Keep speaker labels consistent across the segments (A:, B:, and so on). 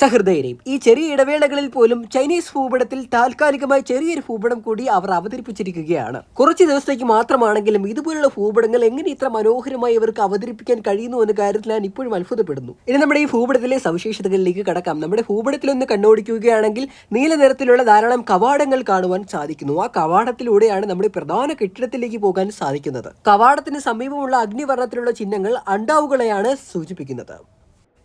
A: സഹൃദയരെയും. ഈ ചെറിയ ഇടവേളകളിൽ പോലും ചൈനീസ് ഭൂപടത്തിൽ താൽക്കാലികമായി ചെറിയൊരു ഭൂപടം കൂടി അവർ അവതരിപ്പിച്ചിരിക്കുകയാണ്. കുറച്ച് ദിവസത്തേക്ക് മാത്രമാണെങ്കിലും ഇതുപോലുള്ള ഭൂപടങ്ങൾ എങ്ങനെ ഇത്ര മനോഹരമായി ഇവർക്ക് അവതരിപ്പിക്കാൻ കഴിയുന്നു എന്ന കാര്യത്തിൽ ഞാൻ ഇപ്പോഴും അത്ഭുതപ്പെടുന്നു. ഇനി നമ്മുടെ ഈ ഭൂപടത്തിലെ സവിശേഷതകളിലേക്ക് കടക്കാം. നമ്മുടെ ഭൂപടത്തിൽ ഒന്ന് കണ്ണോടിക്കുകയാണെങ്കിൽ നീല നിറത്തിലുള്ള ധാരാളം കവാടങ്ങൾ കാണുവാൻ സാധിക്കുന്നു. ആ കവാടത്തിലൂടെയാണ് നമ്മുടെ പ്രധാന കെട്ടിടത്തിലേക്ക് പോകാൻ സാധിക്കുന്നത്. കവാടത്തിന് സമീപമുള്ള അഗ്നിവർണത്തിലുള്ള ചിഹ്നങ്ങൾ അണ്ടാവുകളെയാണ് സൂചിപ്പിക്കുന്നത്.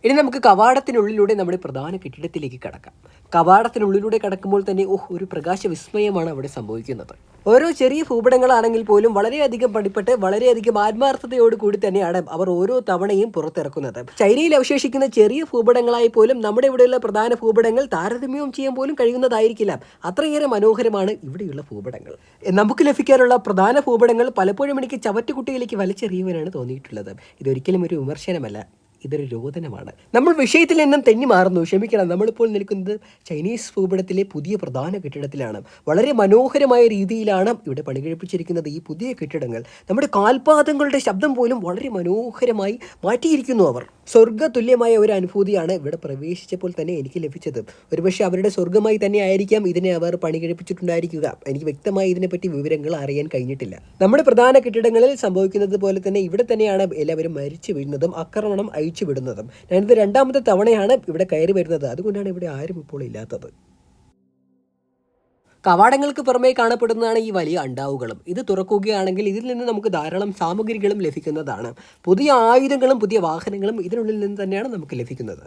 A: ഇനി നമുക്ക് കവാടത്തിനുള്ളിലൂടെ നമ്മുടെ പ്രധാന കെട്ടിടത്തിലേക്ക് കടക്കാം. കവാടത്തിനുള്ളിലൂടെ കടക്കുമ്പോൾ തന്നെ ഓഹ് ഒരു പ്രകാശ വിസ്മയമാണ് അവിടെ സംഭവിക്കുന്നത്. ഓരോ ചെറിയ ഭൂപടങ്ങളാണെങ്കിൽ പോലും വളരെയധികം പഠിപ്പെട്ട് വളരെയധികം ആത്മാർത്ഥതയോട് കൂടി തന്നെയാണ് അവർ ഓരോ തവണയും പുറത്തിറക്കുന്നത്. ചൈനയിൽ അവശേഷിക്കുന്ന ചെറിയ ഭൂപടങ്ങളായി പോലും നമ്മുടെ ഇവിടെയുള്ള പ്രധാന ഭൂപടങ്ങൾ താരതമ്യം ചെയ്യാൻ പോലും കഴിയുന്നതായിരിക്കില്ല. അത്രയേറെ മനോഹരമാണ് ഇവിടെയുള്ള ഭൂപടങ്ങൾ. നമുക്ക് ലഭിക്കാനുള്ള പ്രധാന ഭൂപടങ്ങൾ പലപ്പോഴും എനിക്ക് ചവറ്റുകുട്ടിയിലേക്ക് വലിച്ചെറിയുവാനാണ് തോന്നിയിട്ടുള്ളത്. ഇതൊരിക്കലും ഒരു വിമർശനമല്ല. ഇതൊരു രോദനമാണ് നമ്മൾ വിഷയത്തിൽ നിന്നും തെന്നി മാറുന്നു. ക്ഷമിക്കണം നമ്മളിപ്പോൾ നിൽക്കുന്നത് ചൈനീസ് ഭൂപടത്തിലെ പുതിയ പ്രധാന കെട്ടിടത്തിലാണ്. വളരെ മനോഹരമായ രീതിയിലാണ് ഇവിടെ പണികഴിപ്പിച്ചിരിക്കുന്നത് ഈ പുതിയ കെട്ടിടങ്ങൾ. നമ്മുടെ കാൽപാദങ്ങളുടെ ശബ്ദം പോലും വളരെ മനോഹരമായി മാറ്റിയിരിക്കുന്നു അവർ. സ്വർഗ തുല്യമായ ഒരു അനുഭൂതിയാണ് ഇവിടെ പ്രവേശിച്ചപ്പോൾ തന്നെ എനിക്ക് ലഭിച്ചത്. ഒരുപക്ഷെ അവരുടെ സ്വർഗമായി തന്നെ ആയിരിക്കാം ഇതിനെ അവർ പണി കഴിപ്പിച്ചിട്ടുണ്ടായിരിക്കുക എനിക്ക് വ്യക്തമായി ഇതിനെപ്പറ്റി വിവരങ്ങൾ അറിയാൻ കഴിഞ്ഞിട്ടില്ല. നമ്മുടെ പ്രധാന കെട്ടിടങ്ങളിൽ സംഭവിക്കുന്നത് പോലെ തന്നെ ഇവിടെ തന്നെയാണ് എല്ലാവരും മരിച്ചു വീഴുന്നതും. ആക്രമണം അയച്ചു വിടുന്നതും. ഞാനിത് രണ്ടാമത്തെ തവണയാണ് ഇവിടെ കയറി വരുന്നത്. അതുകൊണ്ടാണ് ഇവിടെ ആരും ഇപ്പോൾ ഇല്ലാത്തത്. കവാടങ്ങൾക്ക് പുറമേ കാണപ്പെടുന്നതാണ് ഈ വലിയ അണ്ടാവുകളും. ഇത് തുറക്കുകയാണെങ്കിൽ ഇതിൽ നിന്ന് നമുക്ക് ധാരാളം സാമഗ്രികളും ലഭിക്കുന്നതാണ്. പുതിയ ആയുധങ്ങളും പുതിയ വാഹനങ്ങളും ഇതിനുള്ളിൽ നിന്ന് തന്നെയാണ് നമുക്ക് ലഭിക്കുന്നത്.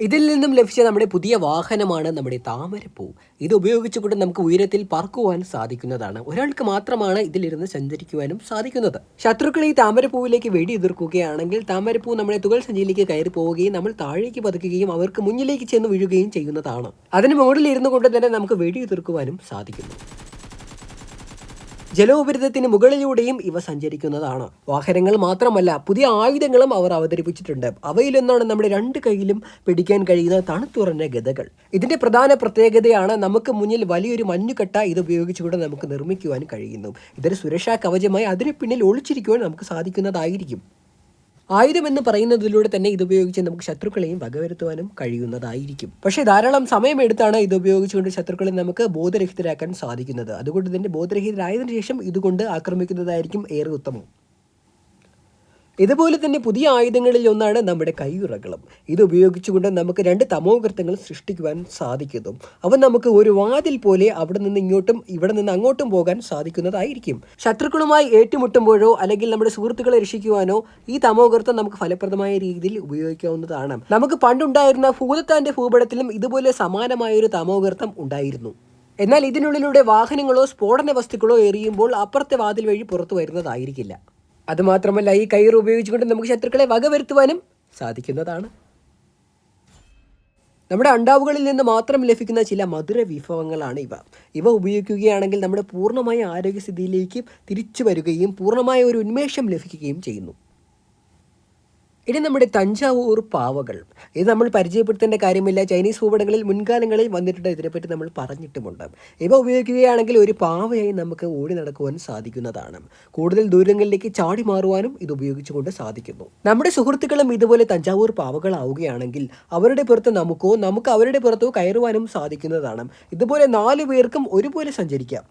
A: ഇതിൽ നിന്നും ലഭിച്ച നമ്മുടെ പുതിയ വാഹനമാണ് നമ്മുടെ താമരപ്പൂ. ഇത് ഉപയോഗിച്ചുകൊണ്ട് നമുക്ക് ഉയരത്തിൽ പറക്കുവാൻ സാധിക്കുന്നതാണ്. ഒരാൾക്ക് മാത്രമാണ് ഇതിലിരുന്ന് സഞ്ചരിക്കുവാനും സാധിക്കുന്നത്. ശത്രുക്കൾ ഈ താമരപ്പൂവിലേക്ക് വെടി എതിർക്കുകയാണെങ്കിൽ താമരപ്പൂ നമ്മുടെ തുകൽ സഞ്ചിയിലേക്ക് കയറി പോവുകയും നമ്മൾ താഴേക്ക് പതുക്കുകയും അവർക്ക് മുന്നിലേക്ക് ചെന്ന് വീഴുകയും ചെയ്യുന്നതാണ്. അതിന് മുകളിൽ ഇരുന്നു കൊണ്ട് തന്നെ നമുക്ക് വെടി എതിർക്കുവാനും സാധിക്കുന്നു. ജലോപരിതത്തിന് മുകളിലൂടെയും ഇവ സഞ്ചരിക്കുന്നതാണ്. വാഹനങ്ങൾ മാത്രമല്ല പുതിയ ആയുധങ്ങളും അവർ അവതരിപ്പിച്ചിട്ടുണ്ട്. അവയിലൊന്നാണ് നമ്മുടെ രണ്ട് കൈയിലും പിടിക്കാൻ കഴിയുന്ന തണുത്തുറഞ്ഞ ഗതകൾ. ഇതിന്റെ പ്രധാന പ്രത്യേകതയാണ് നമുക്ക് മുന്നിൽ വലിയൊരു മഞ്ഞുകട്ട ഇത് ഉപയോഗിച്ചുകൊണ്ട് നമുക്ക് നിർമ്മിക്കുവാൻ കഴിയുന്നു. ഇതൊരു സുരക്ഷാ കവചമായി അതിന് പിന്നിൽ ഒളിച്ചിരിക്കുവാൻ നമുക്ക് സാധിക്കുന്നതായിരിക്കും. ആയുധം എന്ന് പറയുന്നതിലൂടെ തന്നെ ഇത് ഉപയോഗിച്ച് നമുക്ക് ശത്രുക്കളെയും വകവരുത്തുവാനും കഴിയുന്നതായിരിക്കും. പക്ഷേ ധാരാളം സമയമെടുത്താണ് ഇത് ഉപയോഗിച്ചുകൊണ്ട് ശത്രുക്കളെ നമുക്ക് ബോധരഹിതരാക്കാൻ സാധിക്കുന്നത്. അതുകൊണ്ട് തന്നെ ബോധരഹിതരായതിനു ശേഷം ഇതുകൊണ്ട് ആക്രമിക്കുന്നതായിരിക്കും ഏറെ ഉത്തമം ഇതുപോലെ തന്നെ പുതിയ ആയുധങ്ങളിൽ ഒന്നാണ് നമ്മുടെ കൈയുറകളും. ഇത് ഉപയോഗിച്ചുകൊണ്ട് നമുക്ക് രണ്ട് തമോകൃത്തങ്ങൾ സൃഷ്ടിക്കുവാൻ സാധിക്കുന്നു. അവ നമുക്ക് ഒരു വാതിൽ പോലെ അവിടെ നിന്ന് ഇങ്ങോട്ടും ഇവിടെ നിന്ന് അങ്ങോട്ടും പോകാൻ സാധിക്കുന്നതായിരിക്കും. ശത്രുക്കളുമായി ഏറ്റുമുട്ടുമ്പോഴോ അല്ലെങ്കിൽ നമ്മുടെ സുഹൃത്തുക്കളെ രക്ഷിക്കുവാനോ ഈ തമോകൃത്തം നമുക്ക് ഫലപ്രദമായ രീതിയിൽ ഉപയോഗിക്കാവുന്നതാണ്. നമുക്ക് പണ്ടുണ്ടായിരുന്ന ഭൂതത്താന്റെ ഭൂപടത്തിലും ഇതുപോലെ സമാനമായ ഒരു തമോകൃത്തം ഉണ്ടായിരുന്നു. എന്നാൽ ഇതിനുള്ളിലൂടെ വാഹനങ്ങളോ സ്ഫോടന വസ്തുക്കളോ എറിയുമ്പോൾ അപ്പുറത്തെ വാതിൽ വഴി പുറത്തു വരുന്നതായിരിക്കില്ല. അതുമാത്രമല്ല ഈ കയർ ഉപയോഗിച്ചുകൊണ്ട് നമുക്ക് ശത്രുക്കളെ വകവരുത്തുവാനും സാധിക്കുന്നതാണ്. നമ്മുടെ അണ്ടാവുകളിൽ നിന്ന് മാത്രം ലഭിക്കുന്ന ചില മധുര വിഭവങ്ങളാണ് ഇവ. ഇവ ഉപയോഗിക്കുകയാണെങ്കിൽ നമ്മുടെ പൂർണമായ ആരോഗ്യസ്ഥിതിയിലേക്ക് തിരിച്ചു വരികയും പൂർണമായ ഒരു ഉന്മേഷം ലഭിക്കുകയും ചെയ്യുന്നു. ഇനി നമ്മുടെ തഞ്ചാവൂർ പാവകൾ. ഇത് നമ്മൾ പരിചയപ്പെടുത്തേണ്ട കാര്യമില്ല. ചൈനീസ് ഭൂപടങ്ങളിൽ മുൻകാലങ്ങളിൽ വന്നിട്ടുണ്ട് ഇതിനെപ്പറ്റി നമ്മൾ പറഞ്ഞിട്ടുമുണ്ട്. ഇവ ഉപയോഗിക്കുകയാണെങ്കിൽ ഒരു പാവയായി നമുക്ക് ഓടി നടക്കുവാൻ സാധിക്കുന്നതാണ്. കൂടുതൽ ദൂരങ്ങളിലേക്ക് ചാടി മാറുവാനും ഇത് ഉപയോഗിച്ചുകൊണ്ട് സാധിക്കുന്നു. നമ്മുടെ സുഹൃത്തുക്കളും ഇതുപോലെ തഞ്ചാവൂർ പാവകളാവുകയാണെങ്കിൽ അവരുടെ പുറത്ത് നമുക്കോ നമുക്ക് അവരുടെ പുറത്തോ കയറുവാനും സാധിക്കുന്നതാണ്. ഇതുപോലെ നാല് പേർക്കും ഒരുപോലെ സഞ്ചരിക്കാം.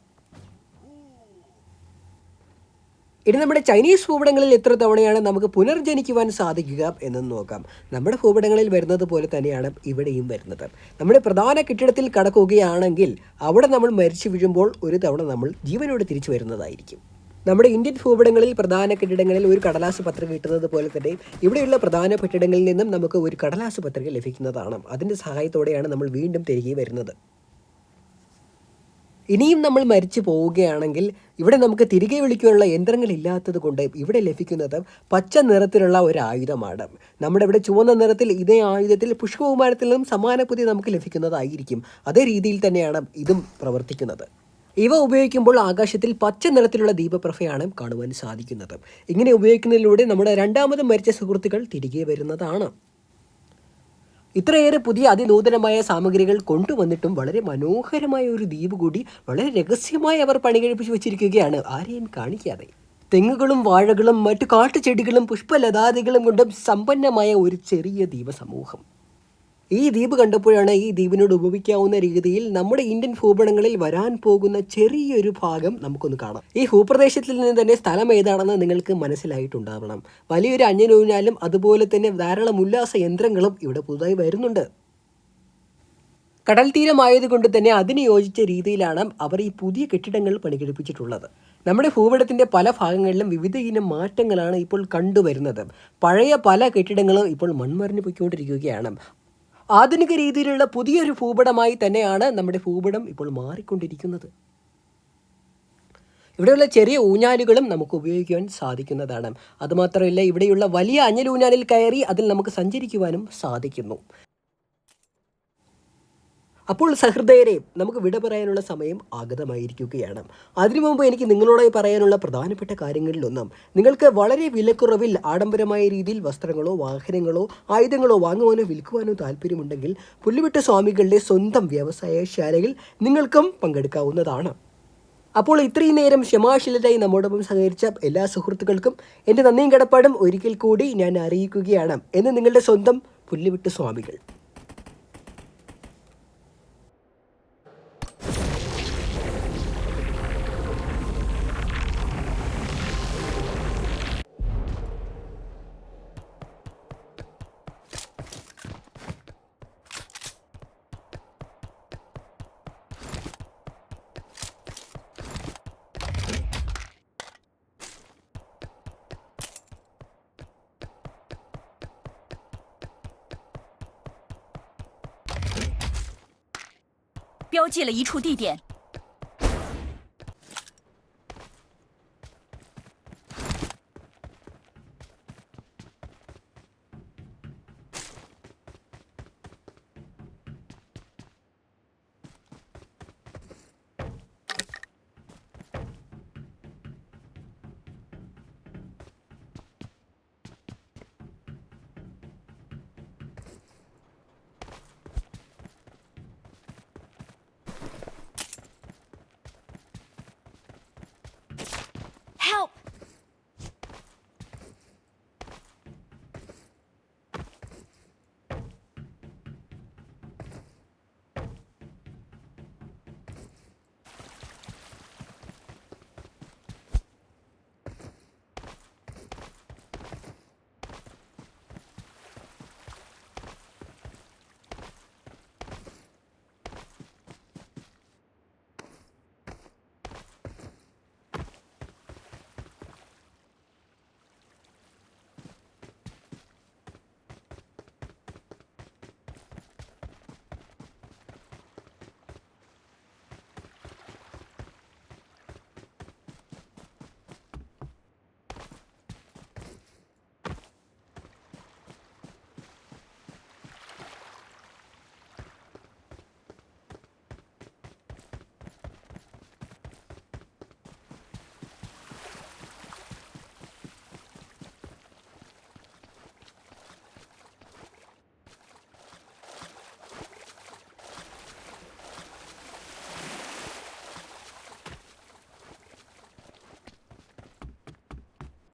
A: ഇനി നമ്മുടെ ചൈനീസ് ഭൂപടങ്ങളിൽ എത്ര തവണയാണ് നമുക്ക് പുനർജനിക്കുവാൻ സാധിക്കുക എന്ന് നോക്കാം. നമ്മുടെ ഭൂപടങ്ങളിൽ വരുന്നത് പോലെ തന്നെയാണ് ഇവിടെയും വരുന്നത്. നമ്മുടെ പ്രധാന കെട്ടിടത്തിൽ കടക്കുകയാണെങ്കിൽ അവിടെ നമ്മൾ മരിച്ചു വീഴുമ്പോൾ ഒരു തവണ നമ്മൾ ജീവനോട് തിരിച്ചു വരുന്നതായിരിക്കും. നമ്മുടെ ഇന്ത്യൻ ഭൂപടങ്ങളിൽ പ്രധാന കെട്ടിടങ്ങളിൽ ഒരു കടലാസ് പത്രിക കിട്ടുന്നത് പോലെ തന്നെ ഇവിടെയുള്ള പ്രധാന കെട്ടിടങ്ങളിൽ നിന്നും നമുക്ക് ഒരു കടലാസ് പത്രിക ലഭിക്കുന്നതാണ്. അതിന്റെ സഹായത്തോടെയാണ് നമ്മൾ വീണ്ടും തിരികെ വരുന്നത്. ഇനിയും നമ്മൾ മരിച്ചു പോവുകയാണെങ്കിൽ ഇവിടെ നമുക്ക് തിരികെ വിളിക്കാനുള്ള യന്ത്രങ്ങൾ ഇല്ലാത്തത് കൊണ്ട് ഇവിടെ ലഭിക്കുന്നത് പച്ച നിറത്തിലുള്ള ഒരു ആയുധമാണ്. നമ്മുടെ ഇവിടെ ചുവന്ന നിറത്തിൽ ഇതേ ആയുധത്തിൽ പുഷ്പകുമാരത്തിൽ നിന്നും സമാന പുതിയ നമുക്ക് ലഭിക്കുന്നതായിരിക്കും. അതേ രീതിയിൽ തന്നെയാണ് ഇതും പ്രവർത്തിക്കുന്നത്. ഇവ ഉപയോഗിക്കുമ്പോൾ ആകാശത്തിൽ പച്ച നിറത്തിലുള്ള ദീപപ്രഭയാണ് കാണുവാൻ സാധിക്കുന്നത്. ഇങ്ങനെ ഉപയോഗിക്കുന്നതിലൂടെ നമ്മുടെ രണ്ടാമതും മരിച്ച സുഹൃത്തുക്കൾ തിരികെ വരുന്നതാണ്. ഇത്രയേറെ പുതിയ അതിനൂതനമായ സാമഗ്രികൾ കൊണ്ടുവന്നിട്ടും വളരെ മനോഹരമായ ഒരു ദ്വീപ് കൂടി വളരെ രഹസ്യമായി അവർ പണികഴിപ്പിച്ച് വെച്ചിരിക്കുകയാണ്. ആരെയും കാണിക്കാതെ. തെങ്ങുകളും വാഴകളും മറ്റു കാട്ടുചെടികളും പുഷ്പലതാദികളും കൊണ്ടും സമ്പന്നമായ ഒരു ചെറിയ ദ്വീപ സമൂഹം ഈ ദ്വീപ് കണ്ടപ്പോഴാണ് ഈ ദ്വീപിനോട് ഉപയോഗിക്കാവുന്ന രീതിയിൽ നമ്മുടെ ഇന്ത്യൻ ഭൂപടങ്ങളിൽ വരാൻ പോകുന്ന ചെറിയൊരു ഭാഗം നമുക്കൊന്ന് കാണാം. ഈ ഭൂപ്രദേശത്തിൽ നിന്ന് തന്നെ സ്ഥലം ഏതാണെന്ന് നിങ്ങൾക്ക് മനസ്സിലായിട്ടുണ്ടാവണം. വലിയൊരു അഞ്ഞനൂഞ്ഞാലും അതുപോലെ തന്നെ ധാരാളം ഉല്ലാസ യന്ത്രങ്ങളും ഇവിടെ പുതുതായി വരുന്നുണ്ട്. കടൽ തീരമായതുകൊണ്ട് തന്നെ അതിന് യോജിച്ച രീതിയിലാണ് അവർ ഈ പുതിയ കെട്ടിടങ്ങൾ പണികഴിപ്പിച്ചിട്ടുള്ളത്. നമ്മുടെ ഭൂപടത്തിന്റെ പല ഭാഗങ്ങളിലും വിവിധ ഇനം മാറ്റങ്ങളാണ് ഇപ്പോൾ കണ്ടുവരുന്നത്. പഴയ പല കെട്ടിടങ്ങളും ഇപ്പോൾ മൺമറിഞ്ഞു പോയിക്കൊണ്ടിരിക്കുകയാണ്. ആധുനിക രീതിയിലുള്ള പുതിയൊരു ഭൂപടമായി തന്നെയാണ് നമ്മുടെ ഭൂപടം ഇപ്പോൾ മാറിക്കൊണ്ടിരിക്കുന്നത്. ഇവിടെയുള്ള ചെറിയ ഊഞ്ഞാലുകളും നമുക്ക് ഉപയോഗിക്കുവാൻ സാധിക്കുന്നതാണ്. അതുമാത്രമല്ല ഇവിടെയുള്ള വലിയ അഞ്ഞൽ ഊഞ്ഞാലിൽ കയറി അതിൽ നമുക്ക് സഞ്ചരിക്കുവാനും സാധിക്കുന്നു. അപ്പോൾ സഹൃദയരെ നമുക്ക് വിട പറയാനുള്ള സമയം ആഗതമായിരിക്കുകയാണ്. അതിനു മുമ്പ് എനിക്ക് നിങ്ങളോടായി പറയാനുള്ള പ്രധാനപ്പെട്ട കാര്യങ്ങളിലൊന്നും. നിങ്ങൾക്ക് വളരെ വിലക്കുറവിൽ ആഡംബരമായ രീതിയിൽ വസ്ത്രങ്ങളോ വാഹനങ്ങളോ ആയുധങ്ങളോ വാങ്ങുവാനോ വിൽക്കുവാനോ താല്പര്യമുണ്ടെങ്കിൽ പുല്ലുവിട്ട സ്വാമികളുടെ സ്വന്തം വ്യവസായശാലയിൽ നിങ്ങൾക്കും പങ്കെടുക്കാവുന്നതാണ്. അപ്പോൾ ഇത്രയും നേരം ക്ഷമാശീലരായി നമ്മോടൊപ്പം സഹകരിച്ച എല്ലാ സുഹൃത്തുക്കൾക്കും എന്റെ നന്ദിയും കടപ്പാടും ഒരിക്കൽ കൂടി ഞാൻ അറിയിക്കുകയാണ്. എന്ന് നിങ്ങളുടെ സ്വന്തം പുല്ലുവിട്ട് സ്വാമികൾ.
B: 标记了一处地点，